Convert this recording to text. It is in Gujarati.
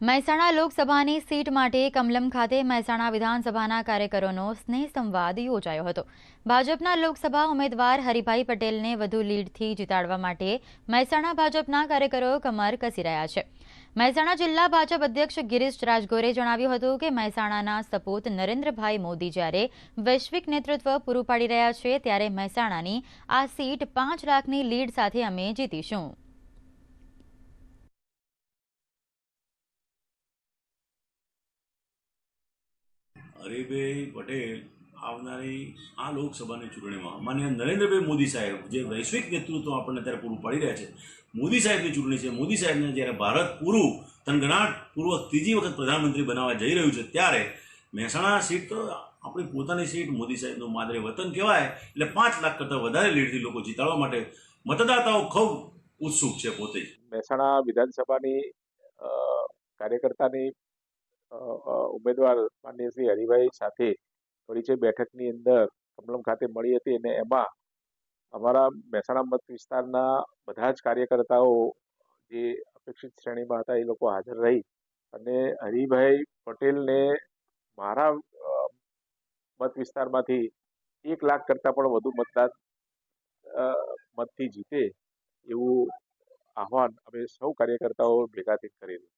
મહેસાણા લોકસભાની સીટ માટે કમલમ ખાતે મહેસાણા વિધાનસભાના કાર્યકરોનો સ્નેહ સંવાદ યોજાયો હતો. ભાજપના લોકસભા ઉમેદવાર હરિભાઈ પટેલને વધુ લીડથી જીતાડવા માટે મહેસાણા ભાજપના કાર્યકરો કમર કસી રહ્યા છે. મહેસાણા જિલ્લા ભાજપ અધ્યક્ષ ગિરીશ રાજગોરે જણાવ્યું હતું કે મહેસાણાના સપૂત નરેન્દ્રભાઈ મોદી જ્યારે વૈશ્વિક નેતૃત્વ પૂરું પાડી રહ્યા છે ત્યારે મહેસાણાની આ સીટ પાંચ લાખની લીડ સાથે અમે જીતીશું. હરિભાઈ પટેલ આવનારી આ લોકસભાની ચૂંટણીમાં માન્ય નરેન્દ્રભાઈ મોદી સાહેબ, જે વૈશ્વિક નેતૃત્વ આપણને અત્યારે પૂરું પાડી રહ્યા છે, મોદી સાહેબની ચૂંટણી છે. મોદી સાહેબને જ્યારે ભારત પૂરું તનગણાટપૂર્વક ત્રીજી વખત પ્રધાનમંત્રી બનાવવા જઈ રહ્યું છે, ત્યારે મહેસાણા સીટ તો આપણી પોતાની સીટ, મોદી સાહેબનું માદરે વતન કહેવાય, એટલે પાંચ લાખ કરતાં વધારે લીડથી લોકો જીતાડવા માટે મતદાતાઓ ખૂબ ઉત્સુક છે પોતે મહેસાણા વિધાનસભાની કાર્યકર્તાની ઉમેદવાર માનનીય શ્રી હરિભાઈ સાથે પરિચય બેઠકની અંદર કમલમ ખાતે મળી હતી અને એમાં અમારા મહેસાણા મત વિસ્તારના બધા જ કાર્યકર્તાઓ જે અપેક્ષિત શ્રેણીમાં હતા એ લોકો હાજર રહી અને હરિભાઈ પટેલને મારા મત વિસ્તારમાંથી એક લાખ કરતાં પણ વધુ મતદાન મતથી જીતે એવું આહવાન અમે સૌ કાર્યકર્તાઓ ભેગા કરેલું.